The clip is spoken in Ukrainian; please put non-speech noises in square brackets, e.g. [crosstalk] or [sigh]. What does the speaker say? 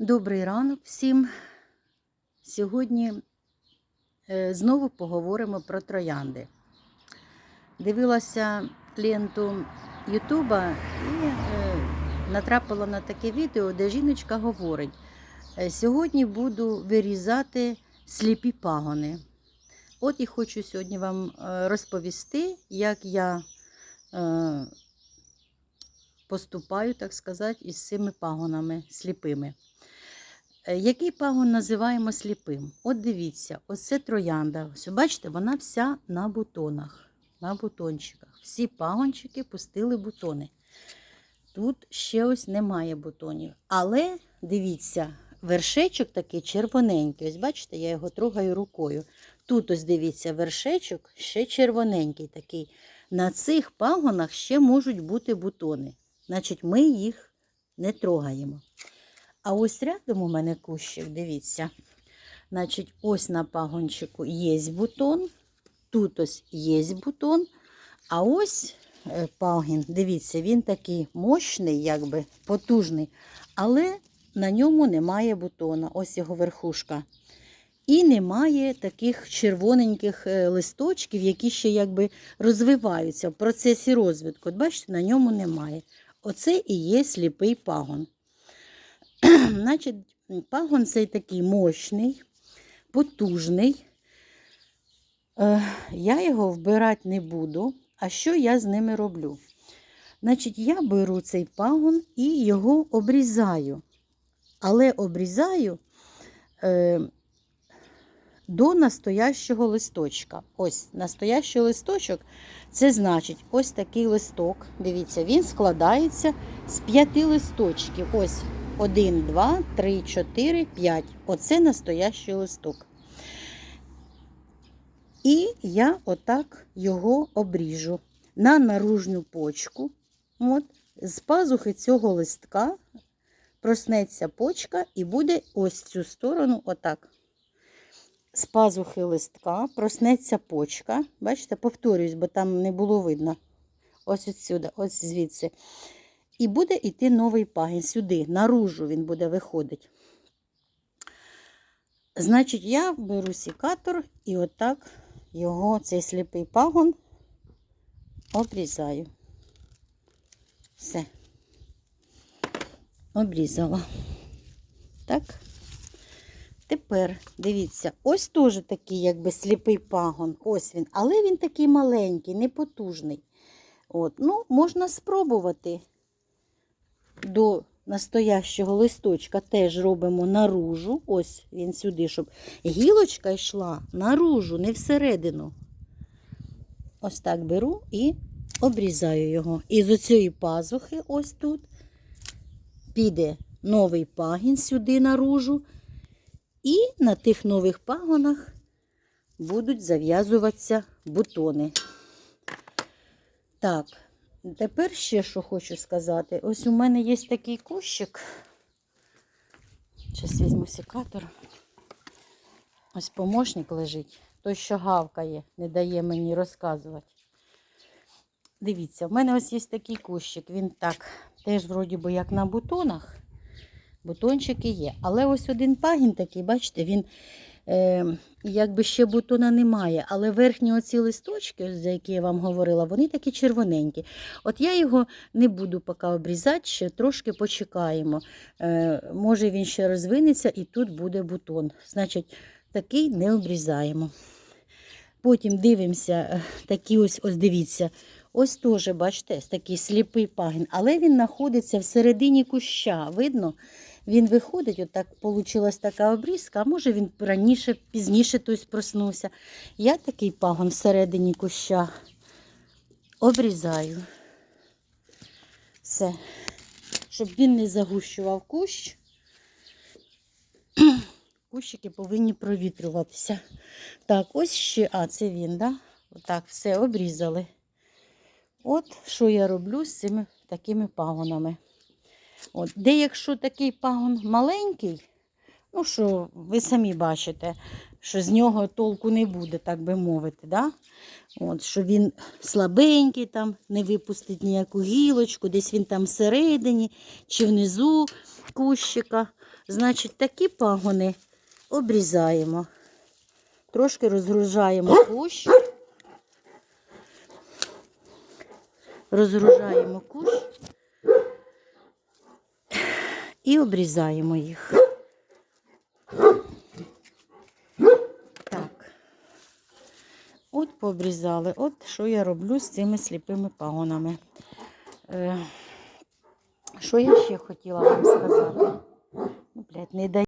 Добрий ранок всім. Сьогодні е, знову поговоримо про троянди. Дивилася ленту Ютуба і е, натрапила на таке відео, де жіночка говорить: «Е, сьогодні буду вирізати сліпі пагони. От і хочу сьогодні вам розповісти, як я поступаю, так сказати, із цими пагонами сліпими. Е, Який пагон називаємо сліпим? От дивіться, ось це троянда. Ось, бачите, вона вся на бутонах, на бутончиках. Всі пагончики пустили бутони. Тут ще ось немає бутонів. Але дивіться, вершечок такий червоненький. Ось бачите, я його трогаю рукою. Тут ось дивіться, вершечок ще червоненький такий. На цих пагонах ще можуть бути бутони. Значить, ми їх не трогаємо. А ось рядом у мене кущик, дивіться. Значить, ось на пагончику є бутон, тут ось є бутон, а ось е, пагін, дивіться, він такий мощний, якби потужний, але на ньому немає бутона. Ось його верхушка. І немає таких червоненьких е, листочків, які ще якби розвиваються в процесі розвитку. От бачите, на ньому немає. Оце і є сліпий пагон. [clears throat] Значить, пагон цей такий мощний, потужний. Е, Я його вбирати не буду. А що я з ними роблю? Значить, я беру цей пагон і його обрізаю. Але обрізаю е, до настоящого листочка. Ось настоящий листочок це значить ось такий листок. Дивіться, він складається з п'яти листочків. Ось 1, 2, 3, 4, 5. Оце настоящий листок. І я отак його обріжу на наружну почку. От, з пазухи цього листка проснеться почка і буде ось цю сторону отак. З пазухи листка проснеться почка. Бачите, повторюсь, бо там не було видно. Ось отсюди, ось звідси. І буде йти новий пагін сюди, наружу він буде виходити. Значить, я беру сікатор і отак його, цей сліпий пагон, обрізаю. Все. Обрізала. Так. Тепер дивіться, ось теж такий, якби сліпий пагон. Ось він, але він такий маленький, непотужний. От, ну, можна спробувати до настоящого листочка теж робимо наружу. Ось він сюди, щоб гілочка йшла наружу, не всередину. Ось так беру і обрізаю його. І з оцієї пазухи, ось тут, піде новий пагін сюди наружу. І на тих нових пагонах будуть зав'язуватися бутони. Так, тепер ще що хочу сказати. Ось у мене є такий кущик. Зараз візьму секатор. Ось помощник лежить. Той, що гавкає, не дає мені розказувати. Дивіться, в мене ось є такий кущик. Він так, теж вроді би як на бутонах. Бутончики є. Але ось один пагін такий, бачите, він е, якби ще бутона немає. Але верхні оці листочки, за які я вам говорила, вони такі червоненькі. От я його не буду поки обрізати, ще трошки почекаємо. Е, може він ще розвинеться і тут буде бутон. Значить, такий не обрізаємо. Потім дивимося, е, такі ось, ось дивіться. Ось теж, бачите, такий сліпий пагін, але він знаходиться всередині куща. Видно? Він виходить, отак вийшла така обрізка, а може він раніше, пізніше хтось проснувся. Я такий пагон всередині куща обрізаю. Все. Щоб він не загущував кущ. [clears throat] Кущики повинні провітрюватися. Так, ось ще, а, це він, да? Отак, все обрізали. От що я роблю з цими такими пагонами. От, Де якщо такий пагон маленький, ну що ви самі бачите, що з нього толку не буде, так би мовити. Да? От, Що він слабенький, там, не випустить ніяку гілочку, десь він там всередині чи внизу кущика. Значить, такі пагони обрізаємо. Трошки розгружаємо кущ. Розгружаємо кущ і обрізаємо їх. Так. От пообрізали. От що я роблю з цими сліпими пагонами. Е, що я ще хотіла вам сказати? Ну, блядь, не дає.